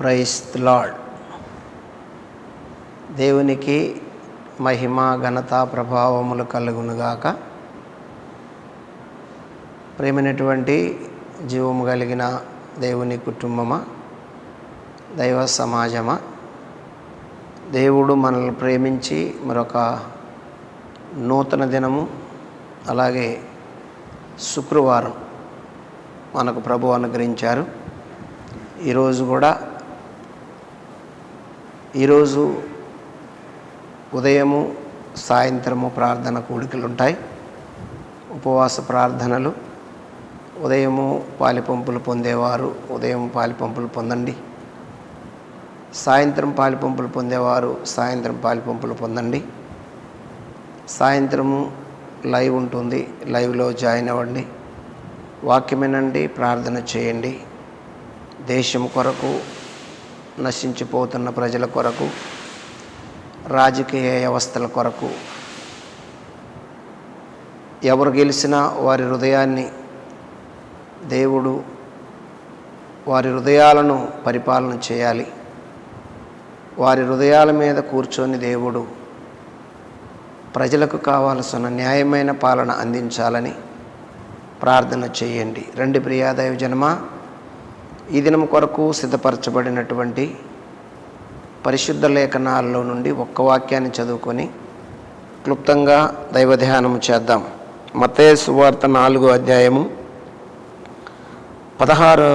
Price lord దేవునికి మహిమ ఘనత ప్రభావములు కలుగునుగాక ప్రేమైనటువంటి జీవము కలిగిన దేవుని కుటుంబమా దైవ సమాజమా దేవుడు మనల్ని ప్రేమించి మరొక నూతన దినము అలాగే శుక్రవారం మనకు ప్రభు అనుగ్రహించారు. ఈరోజు కూడా ఈరోజు ఉదయము సాయంత్రము ప్రార్థన కోడికలు ఉంటాయి ఉపవాస ప్రార్థనలు. ఉదయము పాలిపంపులు పొందేవారు ఉదయం పాలిపంపులు పొందండి. సాయంత్రం పాలిపంపులు పొందేవారు సాయంత్రం పాలిపంపులు పొందండి. సాయంత్రము లైవ్ ఉంటుంది లైవ్లో జాయిన్ అవ్వండి. వాక్యమేనండి ప్రార్థన చేయండి. దేశం కొరకు నశించిపోతున్న ప్రజల కొరకు రాజకీయ వ్యవస్థల కొరకు. ఎవరు గెలిచినా వారి హృదయాన్ని దేవుడు వారి హృదయాలను పరిపాలన చేయాలి. వారి హృదయాల మీద కూర్చొని దేవుడు ప్రజలకు కావాల్సిన న్యాయమైన పాలన అందించాలని ప్రార్థన చేయండి. రెండు ప్రియాదైవ జనమా ఈ దినం కొరకు సిద్ధపరచబడినటువంటి పరిశుద్ధ లేఖనాల్లో నుండి ఒక్క వాక్యాన్ని చదువుకొని క్లుప్తంగా దైవ ధ్యానం చేద్దాం. మతే సువార్త నాలుగో అధ్యాయము పదహారో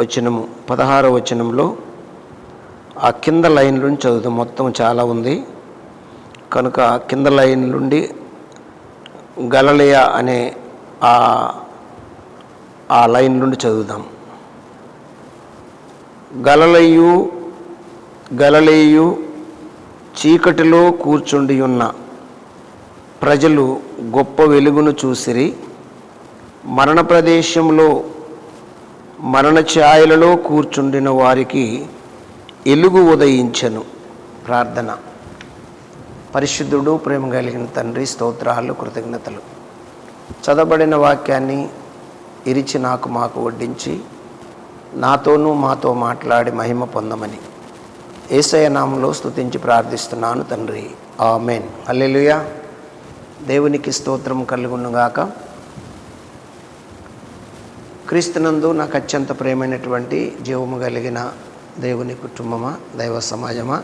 వచనము. పదహారో వచనంలో ఆ కింద లైన్ నుండి చదువుతాం మొత్తం చాలా ఉంది. కనుక కింద లైన్ నుండి గలలియ అనే ఆ ఆ లైన్ నుండి చదువుదాం. గలలయు గలలేయు చీకటిలో కూర్చుండియున్న ప్రజలు గొప్ప వెలుగును చూసిరి. మరణ ప్రదేశంలో మరణ ఛాయలలో కూర్చుండిన వారికి ఎలుగు ఉదయించను. ప్రార్థన. పరిశుద్ధుడు ప్రేమ కలిగిన తండ్రి స్తోత్రాలు కృతజ్ఞతలు. చదవబడిన వాక్యాన్ని ఇరిచి నాకు మాకు వడ్డించి నాతోనూ మాతో మాట్లాడి మహిమ పొందమని. ఏసయ నామంలో స్థుతించి ప్రార్థిస్తున్నాను తండ్రి. ఆమెన్. అల్లెలుయా దేవునికి స్తోత్రం కలుగునుగాక. క్రీస్తునందు నాకు అత్యంత ప్రేమైనటువంటి జీవము కలిగిన దేవుని కుటుంబమా దైవ సమాజమా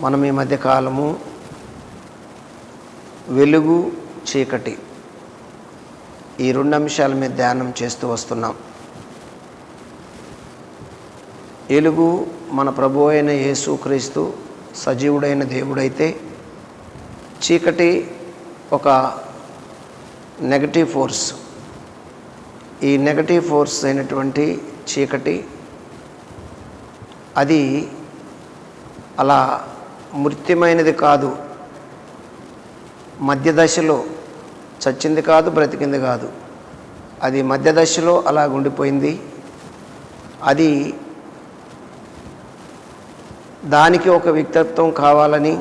మనం ఈ మధ్యకాలము వెలుగు చీకటి. ఈ రెండు అంశాల మీద ధ్యానం చేస్తూ వస్తున్నాం. ఎలుగు మన ప్రభు అయిన యేసుక్రీస్తు సజీవుడైన దేవుడైతే చీకటి ఒక నెగటివ్ ఫోర్స్. ఈ నెగటివ్ ఫోర్స్ అయినటువంటి చీకటి అది అలా మృత్యమైనది కాదు మధ్య దశలో చచ్చింది కాదు బ్రతికింది కాదు. అది మధ్య దశలో అలా ఉండిపోయింది. అది దానికి ఒక వ్యక్తిత్వం కావాలని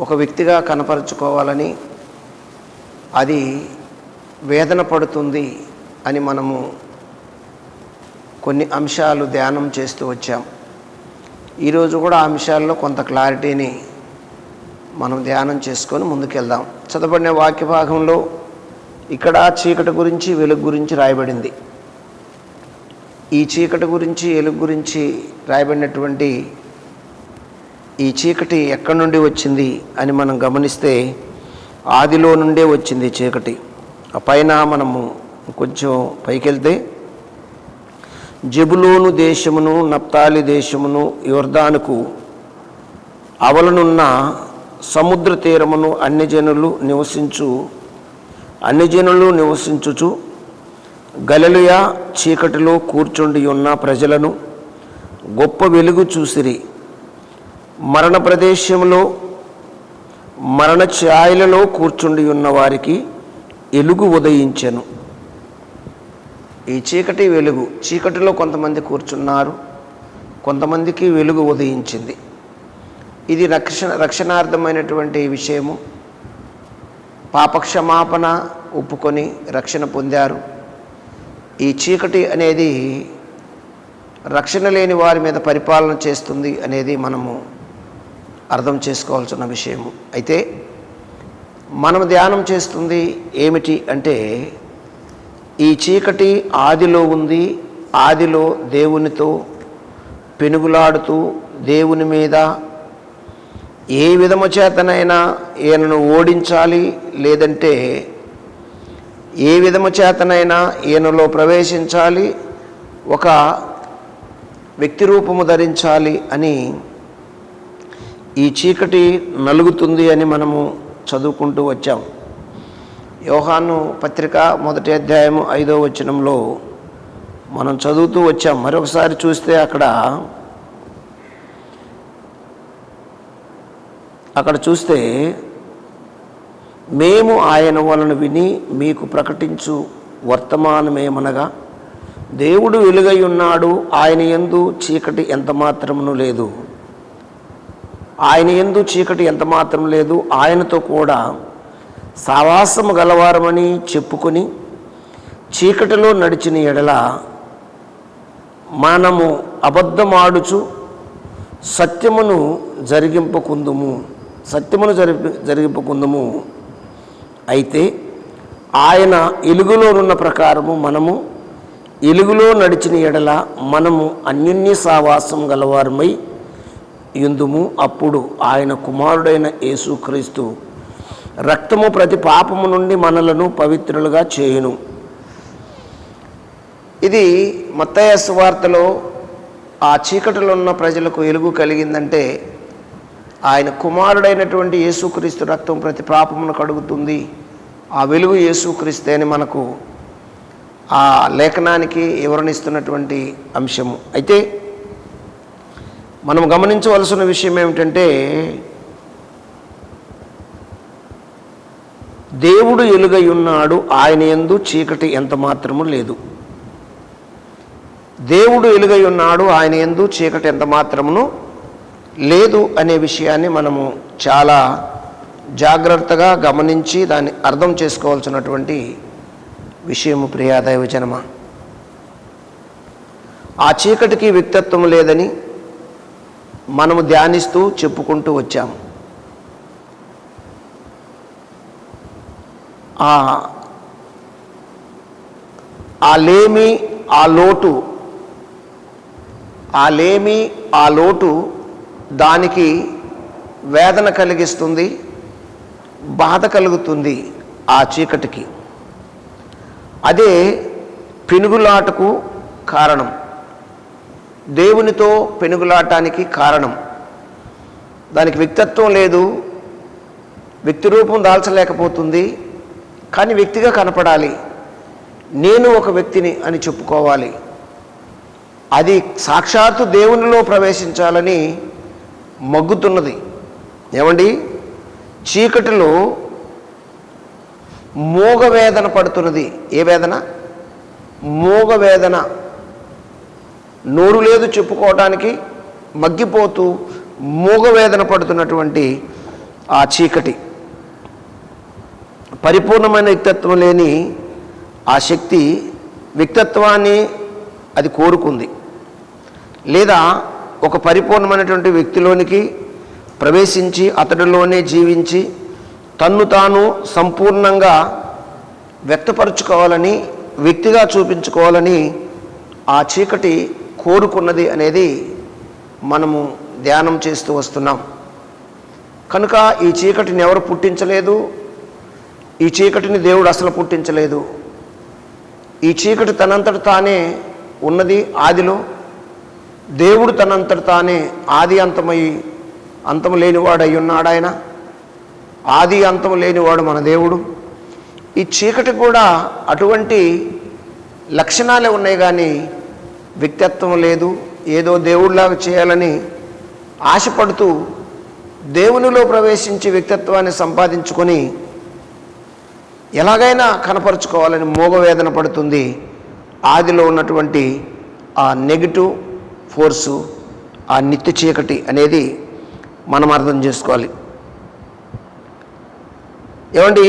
ఒక వ్యక్తిగా కనపరుచుకోవాలని అది వేదన పడుతుంది అని మనము కొన్ని అంశాలు ధ్యానం చేస్తూ వచ్చాం. ఈరోజు కూడా ఆ అంశాల్లో కొంత క్లారిటీని మనం ధ్యానం చేసుకొని ముందుకెళ్దాం. చదవబడిన వాక్య భాగంలో ఇక్కడ చీకటి గురించి వెలుగు గురించి రాయబడింది. ఈ చీకటి గురించి ఎలుగు గురించి రాయబడినటువంటి ఈ చీకటి ఎక్కడి నుండి వచ్చింది అని మనం గమనిస్తే ఆదిలో నుండే వచ్చింది చీకటి. ఆ పైన మనము కొంచెం పైకెళ్తే జబులోను దేశమును నప్తాలి దేశమును యోర్దానుకు అవలనున్న సముద్ర తీరమును అన్ని జనులు నివసించు అన్ని జనులు నివసించుచు గలలుయ చీకటిలో కూర్చుండి ఉన్న ప్రజలను గొప్ప వెలుగు చూసిరి. మరణ ప్రదేశంలో మరణ ఛాయలలో కూర్చుండి ఉన్న వారికి ఎలుగు ఉదయించెను. ఈ చీకటి వెలుగు చీకటిలో కొంతమంది కూర్చున్నారు కొంతమందికి వెలుగు ఉదయించింది. ఇది రక్షణ రక్షణార్థమైనటువంటి విషయము. పాపక్షమాపణ ఒప్పుకొని రక్షణ పొందారు. ఈ చీకటి అనేది రక్షణ లేని వారి మీద పరిపాలన చేస్తుంది అనేది మనము అర్థం చేసుకోవాల్సిన విషయము. అయితే మనం ధ్యానం చేస్తుంది ఏమిటి అంటే ఈ చీకటి ఆదిలో ఉంది ఆదిలో దేవునితో పెనుగులాడుతూ దేవుని మీద ఏ విధము చేతనైనా ఈయనను ఓడించాలి లేదంటే ఏ విధము చేతనైనా ఈయనలో ప్రవేశించాలి ఒక వ్యక్తి రూపము ధరించాలి అని ఈ చీకటి నలుగుతుంది అని మనము చదువుకుంటూ వచ్చాం. యోహాను పత్రిక మొదటి అధ్యాయము ఐదో వచనంలో మనం చదువుతూ వచ్చాం. మరొకసారి చూస్తే అక్కడ అక్కడ చూస్తే మేము ఆయన వలన విని మీకు ప్రకటించు వర్తమానమేమనగా దేవుడు వెలుగై ఉన్నాడు ఆయన ఎందు చీకటి ఎంత మాత్రమును లేదు. ఆయన ఎందు చీకటి ఎంత మాత్రం లేదు ఆయనతో కూడా సావాసము గలవారమని చెప్పుకొని చీకటిలో నడిచిన ఎడల మనము అబద్ధమాడుచు సత్యమును జరిగింపకుందుము. సత్యమును జరిపి జరిగింపకుందుము. అయితే ఆయన ఎలుగులోనున్న ప్రకారము మనము ఎలుగులో నడిచిన ఎడల మనము అన్యోన్య సావాసం గలవారమై ఎందుము అప్పుడు ఆయన కుమారుడైన యేసుక్రీస్తు రక్తము ప్రతి పాపము నుండి మనలను పవిత్రులుగా చేయును. ఇది మత్తయ్య సువార్తలో ఆ చీకటిలో ఉన్న ప్రజలకు ఎలుగు కలిగిందంటే ఆయన కుమారుడైనటువంటి యేసుక్రీస్తు రక్తం ప్రతి పాపమును కడుగుతుంది. ఆ వెలుగు యేసుక్రీస్తే అని మనకు ఆ లేఖనానికి వివరణిస్తున్నటువంటి అంశము. అయితే మనం గమనించవలసిన విషయం ఏమిటంటే దేవుడు ఎలుగై ఉన్నాడు ఆయన ఎందు చీకటి ఎంత మాత్రము లేదు. దేవుడు ఎలుగై ఉన్నాడు ఆయన ఎందు చీకటి ఎంత మాత్రమును లేదు అనే విషయాన్ని మనము చాలా జాగ్రత్తగా గమనించి దాన్ని అర్థం చేసుకోవాల్సినటువంటి విషయము ప్రియాదైవ జనమ. ఆ చీకటికి వ్యక్తిత్వం లేదని మనము ధ్యానిస్తూ చెప్పుకుంటూ వచ్చాము. ఆ ఆ లేమి ఆ లోటు ఆ లేమి ఆ లోటు దానికి వేదన కలిగిస్తుంది బాధ కలుగుతుంది ఆ చీకటికి. అదే పెనుగులాటకు కారణం. దేవునితో పెనుగులాటానికి కారణం. దానికి వ్యక్తిత్వం లేదు వ్యక్తి రూపం దాల్చలేకపోతుంది కానీ వ్యక్తిగా కనపడాలి. నేను ఒక వ్యక్తిని అని చెప్పుకోవాలి. అది సాక్షాత్తు దేవునిలో ప్రవేశించాలని మగ్గుతున్నది. ఏమండి? చీకటిలో మోగ వేదన పడుతున్నది. ఏ వేదన? మోగ వేదన నోరు లేదు చెప్పుకోవటానికి మగ్గిపోతూ మూగ వేదన పడుతున్నటువంటి ఆ చీకటి. పరిపూర్ణమైన వ్యక్తిత్వం లేని ఆ శక్తి వ్యక్తిత్వాన్ని అది కోరుకుంది. లేదా ఒక పరిపూర్ణమైనటువంటి వ్యక్తిలోనికి ప్రవేశించి అతడిలోనే జీవించి తన్ను తాను సంపూర్ణంగా వ్యక్తపరుచుకోవాలని వ్యక్తిగా చూపించుకోవాలని ఆ చీకటి కోరుకున్నది అనేది మనము ధ్యానం చేస్తూ వస్తున్నాం. కనుక ఈ చీకటిని ఎవరు పుట్టించలేదు? ఈ చీకటిని దేవుడు అసలు పుట్టించలేదు. ఈ చీకటి తనంతట తానే ఉన్నది ఆదిలో. దేవుడు తనంతట తానే ఆది అంతమై అంతం లేనివాడు అయి ఉన్నాడు ఆయన. ఆది అంతం లేనివాడు మన దేవుడు. ఈ చీకటి కూడా అటువంటి లక్షణాలే ఉన్నాయి కానీ వ్యక్తిత్వం లేదు. ఏదో దేవుడిలాగా చేయాలని ఆశపడుతూ దేవునిలో ప్రవేశించి వ్యక్తిత్వాన్ని సంపాదించుకొని ఎలాగైనా కనపరుచుకోవాలని మోగవేదన పడుతుంది. ఆదిలో ఉన్నటువంటి ఆ నెగిటివ్ ఫోర్సు ఆ నిత్య చీకటి అనేది మనం అర్థం చేసుకోవాలి. ఏమండి?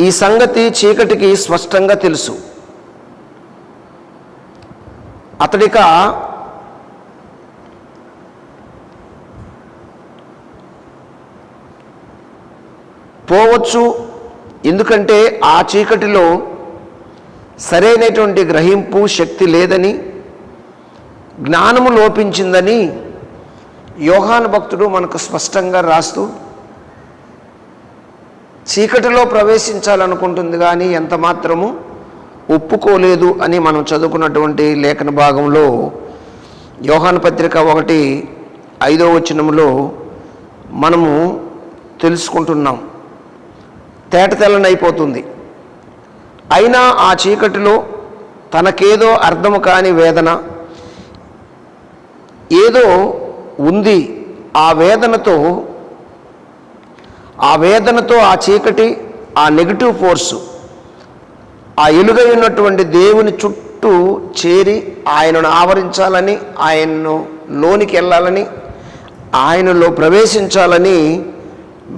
ఈ సంగతి చీకటికి స్పష్టంగా తెలుసు. అతడిక పోవచ్చు. ఎందుకంటే ఆ చీకటిలో సరైనటువంటి గ్రహింపు శక్తి లేదని జ్ఞానము లోపించిందని యోహాను భక్తుడు మనకు స్పష్టంగా రాస్తూ చీకటిలో ప్రవేశించాలనుకుంటుంది కానీ ఎంత మాత్రము ఒప్పుకోలేదు అని మనం చదువుకున్నటువంటి లేఖన భాగంలో యోహాను పత్రిక ఒకటి ఐదో వచనంలో మనము తెలుసుకుంటున్నాం. తేటతెల్లనైపోతుంది. అయినా ఆ చీకటిలో తనకేదో అర్థము కాని వేదన ఏదో ఉంది ఆ వేదనతో ఆ వేదనతో ఆ చీకటి ఆ నెగిటివ్ ఫోర్సు ఆ ఎలుగై ఉన్నటువంటి దేవుని చుట్టూ చేరి ఆయనను ఆవరించాలని ఆయన్ను లోనికి వెళ్ళాలని ఆయనలో ప్రవేశించాలని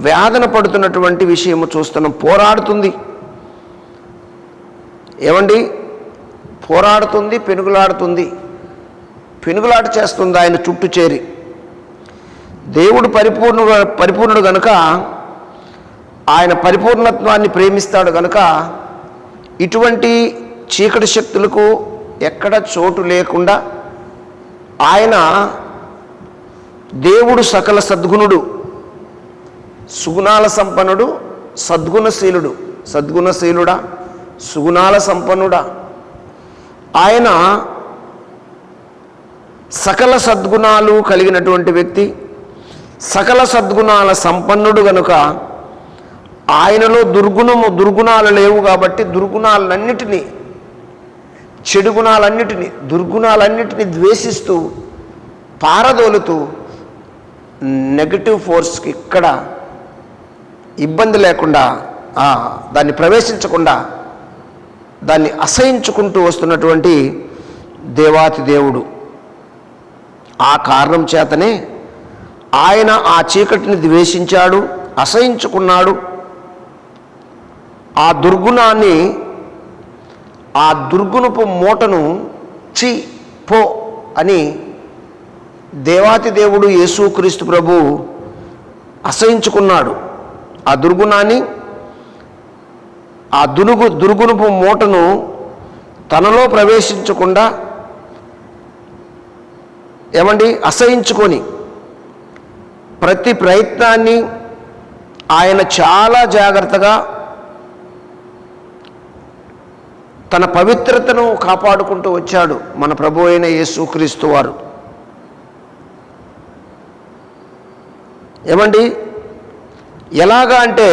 వేదన పడుతున్నటువంటి విషయము చూస్తున్నాం. పోరాడుతుంది. ఏమండి? పోరాడుతుంది పెనుగులాడుతుంది. పెనుగులాట చేస్తుంది ఆయన చుట్టూ చేరి. దేవుడు పరిపూర్ణ పరిపూర్ణుడు గనుక ఆయన పరిపూర్ణత్వాన్ని ప్రేమిస్తాడు గనుక ఇటువంటి చీకటి శక్తులకు ఎక్కడ చోటు లేకుండా ఆయన దేవుడు సకల సద్గుణుడు సుగుణాల సంపన్నుడు సద్గుణశీలుడు సద్గుణశీలుడా సుగుణాల సంపన్నుడా. ఆయన సకల సద్గుణాలు కలిగినటువంటి వ్యక్తి సకల సద్గుణాల సంపన్నుడు గనుక ఆయనలో దుర్గుణము దుర్గుణాలు లేవు కాబట్టి దుర్గుణాలన్నిటినీ చెడు గుణాలన్నిటినీ దుర్గుణాలన్నిటినీ ద్వేషిస్తూ పారదోలుతూ నెగటివ్ ఫోర్స్కి ఇక్కడ ఇబ్బంది లేకుండా దాన్ని ప్రవేశించకుండా దాన్ని అసహించుకుంటూ వస్తున్నటువంటి దేవాతి దేవుడు. ఆ కారణం చేతనే ఆయన ఆ చీకటిని ద్వేషించాడు అసహించుకున్నాడు. ఆ దుర్గుణాన్ని ఆ దుర్గుణపు మూటను చి పో అని దేవాతి దేవుడు యేసుక్రీస్తు ప్రభు అసహించుకున్నాడు. ఆ దుర్గుణాన్ని ఆ దునుగు దుర్గుణపు మూటను తనలో ప్రవేశించకుండా ఏమండి? అసహించుకొని ప్రతి ప్రయత్నాన్ని ఆయన చాలా జాగ్రత్తగా తన పవిత్రతను కాపాడుకుంటూ వచ్చాడు మన ప్రభు అయిన యేసుక్రీస్తు వారు. ఏమండి? ఎలాగా అంటే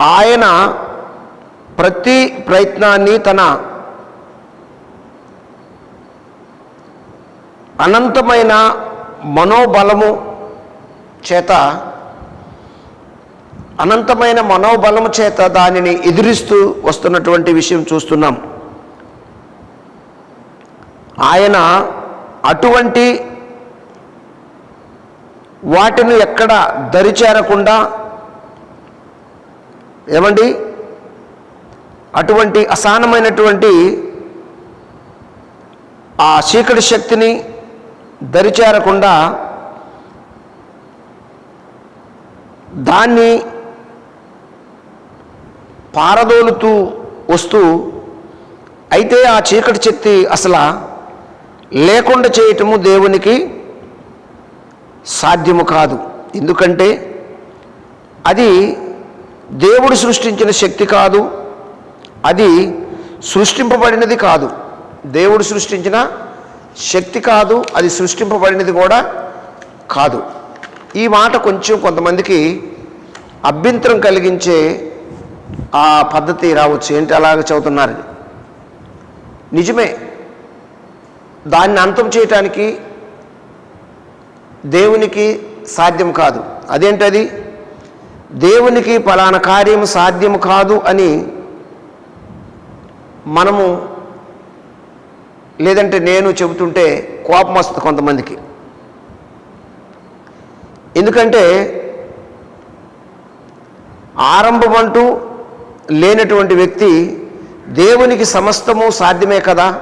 ఆయన ప్రతి ప్రయత్నాన్ని తన అనంతమైన మనోబలము చేత అనంతమైన మనోబలము చేత దానిని ఎదిరిస్తూ వస్తున్నటువంటి విషయం చూస్తున్నాం. ఆయన అటువంటి వాటిని ఎక్కడ దరిచేరకుండా ఏమండి? అటువంటి అసహనమైనటువంటి ఆ చీకటి శక్తిని దరిచేరకుండా దాన్ని పారదోలుతూ వస్తూ అయితే ఆ చీకటి శక్తి అసలు లేకుండా చేయటము దేవునికి సాధ్యము కాదు. ఎందుకంటే అది దేవుడు సృష్టించిన శక్తి కాదు. అది సృష్టింపబడినది కాదు. దేవుడు సృష్టించిన శక్తి కాదు అది సృష్టింపబడినది కూడా కాదు. ఈ మాట కొంచెం కొంతమందికి అభ్యంతరం కలిగించే ఆ పద్ధతి రావచ్చు. ఏంటి అలాగ చదువుతున్నారు? నిజమే. దాన్ని అంతం చేయటానికి దేవునికి సాధ్యం కాదు. అదేంటది? దేవునికి పలానా కార్యం సాధ్యం కాదు అని మనము లేదంటే నేను చెబుతుంటే కోపం వస్తుంది కొంతమందికి. ఎందుకంటే ఆరంభం అంటూ లేనటువంటి వ్యక్తి దేవునికి సమస్తము సాధ్యమే కదా?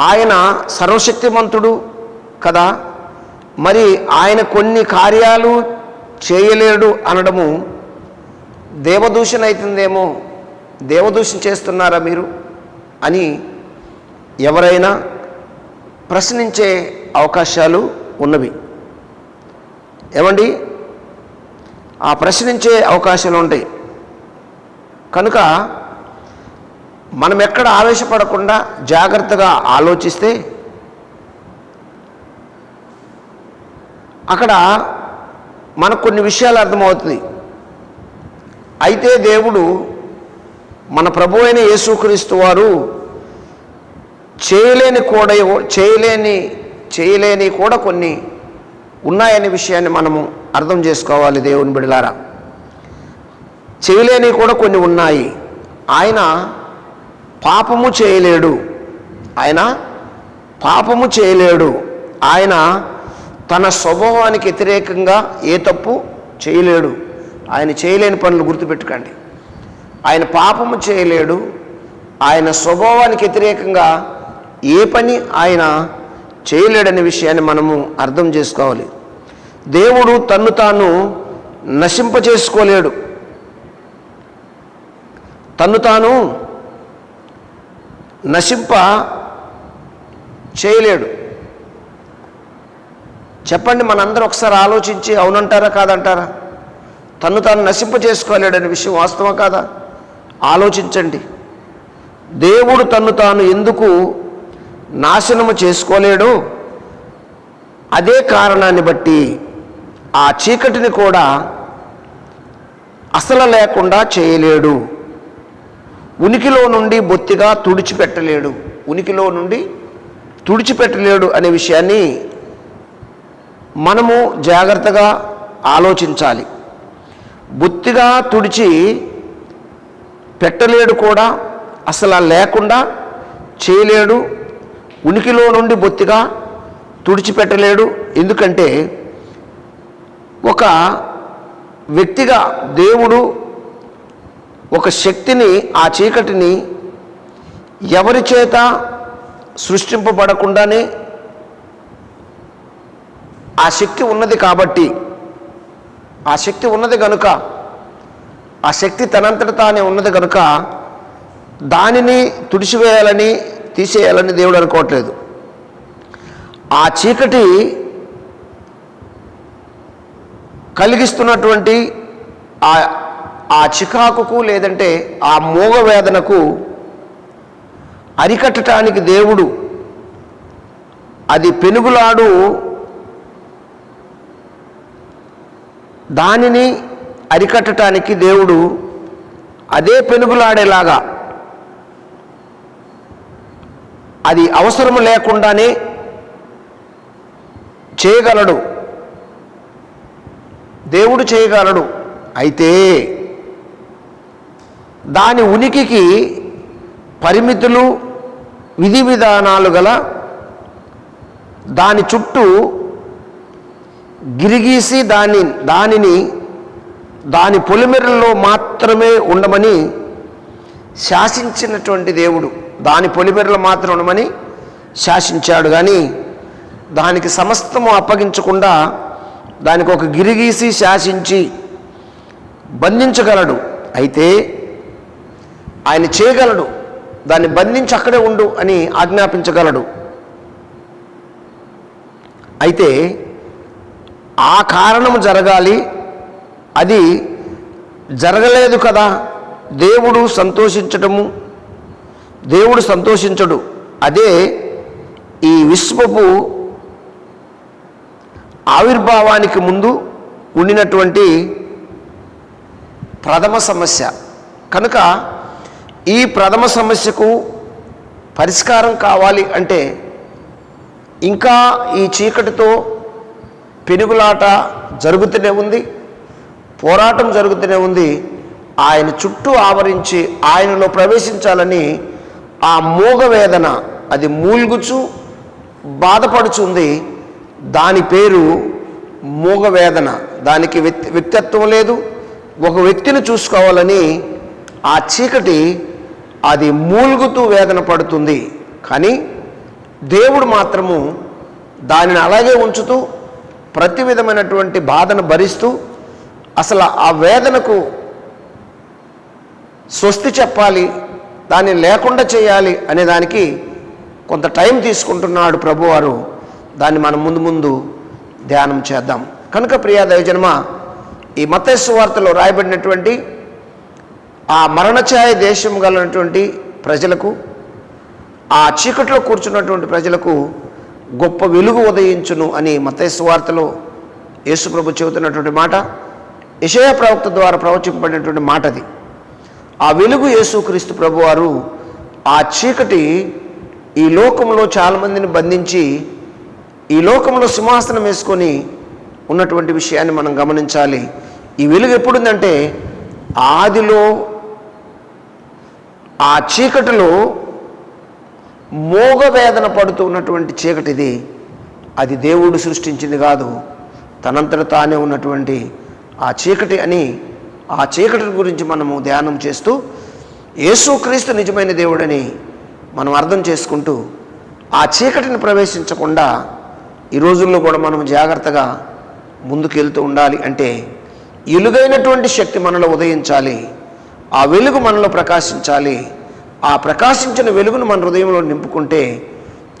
ఆయన సర్వశక్తిమంతుడు కదా? మరి ఆయన కొన్ని కార్యాలు చేయలేడు అనడము దేవదూషణ అవుతుందేమో దేవదూషణ చేస్తున్నారా మీరు? అని ఎవరైనా ప్రశ్నించే అవకాశాలు ఉన్నవి. ఏమండి? ఆ ప్రశ్నించే అవకాశాలు ఉంటాయి. కనుక మనం ఎక్కడ ఆవేశపడకుండా జాగ్రత్తగా ఆలోచిస్తే అక్కడ మనకు కొన్ని విషయాలు అర్థమవుతుంది. అయితే దేవుడు మన ప్రభు అయిన యేసుక్రీస్తు వారు చేయలేని కూడా చేయలేని చేయలేని కూడా కొన్ని ఉన్నాయనే విషయాన్ని మనము అర్థం చేసుకోవాలి దేవుని బిడలారా చేయలేని కూడా కొన్ని ఉన్నాయి. ఆయన పాపము చేయలేడు. ఆయన పాపము చేయలేడు. ఆయన తన స్వభావానికి వ్యతిరేకంగా ఏ తప్పు చేయలేడు. ఆయన చేయలేని పనులు గుర్తుపెట్టుకోండి. ఆయన పాపము చేయలేడు. ఆయన స్వభావానికి వ్యతిరేకంగా ఏ పని ఆయన చేయలేడనే విషయాన్ని మనము అర్థం చేసుకోవాలి. దేవుడు తన్ను తాను నశింపచేసుకోలేడు. తన్ను తాను నశింప చేయలేడు చెప్పండి మనందరం ఒకసారి ఆలోచించి అవునంటారా కాదంటారా? తను తాను నశింప చేసుకోలేడనే విషయం వాస్తవం కాదా? ఆలోచించండి. దేవుడు తను తాను ఎందుకు నాశనము చేసుకోలేడు. అదే కారణాన్ని బట్టి ఆ చీకటిని కూడా అసలు లేకుండా చేయలేడు. ఉనికిలో నుండి బొత్తిగా తుడిచిపెట్టలేడు. ఉనికిలో నుండి తుడిచిపెట్టలేడు అనే విషయాన్ని మనము జాగ్రత్తగా ఆలోచించాలి. బొత్తిగా తుడిచి పెట్టలేడు కూడా అసలు లేకుండా చేయలేడు. ఉనికిలో నుండి బొత్తిగా తుడిచిపెట్టలేడు. ఎందుకంటే ఒక వ్యక్తిగా దేవుడు ఒక శక్తిని ఆ చీకటిని ఎవరి చేత సృష్టింపబడకుండానే ఆ శక్తి ఉన్నది కాబట్టి ఆ శక్తి ఉన్నది కనుక ఆ శక్తి తనంతట తానే ఉన్నది కనుక దానిని తుడిచివేయాలని తీసేయాలని దేవుడు అనుకోవట్లేదు. ఆ చీకటి కలిగిస్తున్నటువంటి ఆ ఆ చికాకుకు లేదంటే ఆ మూగ వేదనకు అరికట్టడానికి దేవుడు అది పెనుగులాడు దానిని అరికట్టడానికి దేవుడు అదే పెనుగులాడేలాగా అది అవసరం లేకుండానే చేయగలడు. దేవుడు చేయగలడు. అయితే దాని ఉనికికి పరిమితులు విధి విధానాలు గల దాని చుట్టూ గిరిగీసి దాని దానిని దాని పొలిమెరల్లో మాత్రమే ఉండమని శాసించినటువంటి దేవుడు. దాని పొలిబెరలు మాత్రం ఉండమని శాసించాడు. కానీ దానికి సమస్తము అప్పగించకుండా దానికి ఒక గిరిగీసి శాసించి బంధించగలడు. అయితే ఆయన చేయగలడు. దాన్ని బంధించి అక్కడే ఉండు అని ఆజ్ఞాపించగలడు. అయితే ఆ కారణము జరగాలి. అది జరగలేదు కదా. దేవుడు సంతోషించటము దేవుడు సంతోషించడు. అదే ఈ విశ్వపు ఆవిర్భావానికి ముందు ఉండినటువంటి ప్రథమ సమస్య. కనుక ఈ ప్రథమ సమస్యకు పరిష్కారం కావాలి అంటే ఇంకా ఈ చీకటితో పెనుగులాట జరుగుతూనే ఉంది పోరాటం జరుగుతూనే ఉంది. ఆయన చుట్టూ ఆవరించి ఆయనలో ప్రవేశించాలని ఆ మూగ వేదన అది మూల్గుచు బాధపడుచుంది. దాని పేరు మూగ వేదన దానికి వ్యక్తి వ్యక్తిత్వం లేదు. ఒక వ్యక్తిని చూసుకోవాలని ఆ చీకటి అది మూలుగుతూ వేదన పడుతుంది. కానీ దేవుడు మాత్రము దానిని అలాగే ఉంచుతూ ప్రతి విధమైనటువంటి బాధను భరిస్తూ అసలు ఆ వేదనకు స్వస్తి చెప్పాలి దాన్ని లేకుండా చేయాలి అనే దానికి కొంత టైం తీసుకుంటున్నాడు ప్రభువారు. దాన్ని మనం ముందు ముందు ధ్యానం చేద్దాం. కనుక ప్రియా దైవజన్మ ఈ మతేశ్వ వార్తలో రాయబడినటువంటి ఆ మరణఛాయ దేశం గలనటువంటి ప్రజలకు ఆ చీకట్లో కూర్చున్నటువంటి ప్రజలకు గొప్ప వెలుగు ఉదయించును అని మతేశ్వ వార్తలో యేసుప్రభు చెబుతున్నటువంటి మాట యషయ ప్రవక్త ద్వారా ప్రవచింపబడినటువంటి మాట అది ఆ వెలుగు యేసుక్రీస్తు ప్రభువారు ఆ చీకటి ఈ లోకంలో చాలామందిని బంధించి ఈ లోకంలో సింహాసనం వేసుకొని ఉన్నటువంటి విషయాన్ని మనం గమనించాలి. ఈ వెలుగు ఎప్పుడుందంటే ఆదిలో ఆ చీకటిలో మోగవేదన పడుతూ ఉన్నటువంటి చీకటిది అది దేవుడు సృష్టించింది కాదు. తనంతట తానే ఉన్నటువంటి ఆ చీకటి అని ఆ చీకటి గురించి మనము ధ్యానం చేస్తూ యేసుక్రీస్తు నిజమైన దేవుడని మనం అర్థం చేసుకుంటూ ఆ చీకటిని ప్రవేశించకుండా ఈ రోజుల్లో కూడా మనం జాగ్రత్తగా ముందుకెళ్తూ ఉండాలి అంటే ఎలుగైనటువంటి శక్తి మనలో ఉదయించాలి ఆ వెలుగు మనలో ప్రకాశించాలి ఆ ప్రకాశించిన వెలుగును మన హృదయంలో నింపుకుంటే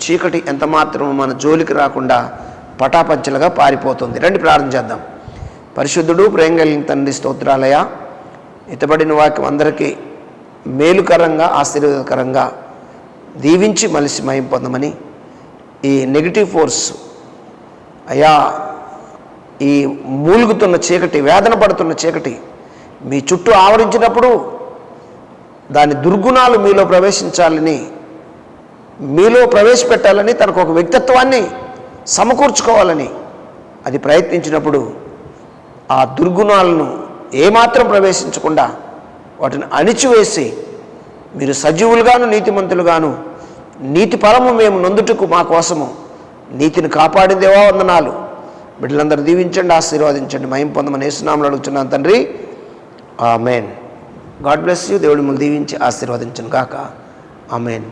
చీకటి ఎంత మాత్రం మన జోలికి రాకుండా పటాపంచలుగా పారిపోతుంది. రండి ప్రార్థన చేద్దాం. పరిశుద్ధుడు ప్రేమ కలిగిన తండ్రి స్తోత్రాలయ. ఇతబడిన వాక్యం అందరికీ మేలుకరంగా ఆశీర్వాదకరంగా దీవించి మలిసి మయం పొందమని ఈ నెగిటివ్ ఫోర్స్ అయా ఈ మూలుగుతున్న చీకటి వేదన పడుతున్న చీకటి మీ చుట్టూ ఆవరించినప్పుడు దాని దుర్గుణాలు మీలో ప్రవేశించాలని మీలో ప్రవేశపెట్టాలని తనకు ఒక వ్యక్తిత్వాన్ని సమకూర్చుకోవాలని అది ప్రయత్నించినప్పుడు ఆ దుర్గుణాలను ఏమాత్రం ప్రవేశించకుండా వాటిని అణిచివేసి మీరు సజీవులుగాను నీతిమంతులుగాను నీతి పరము మేము నొందుటకు మా కోసము నీతిని కాపాడిందేవా వందనాలు. బిడ్డలందరూ దీవించండి ఆశీర్వాదించండి మయం పొందమని వేసునామలు అడుగుతున్నాను తండ్రి. ఆమెన్. God bless you. దేవుడి మిమ్మల్ని దీవించి ఆశీర్వదించను కాక ఆమెన్.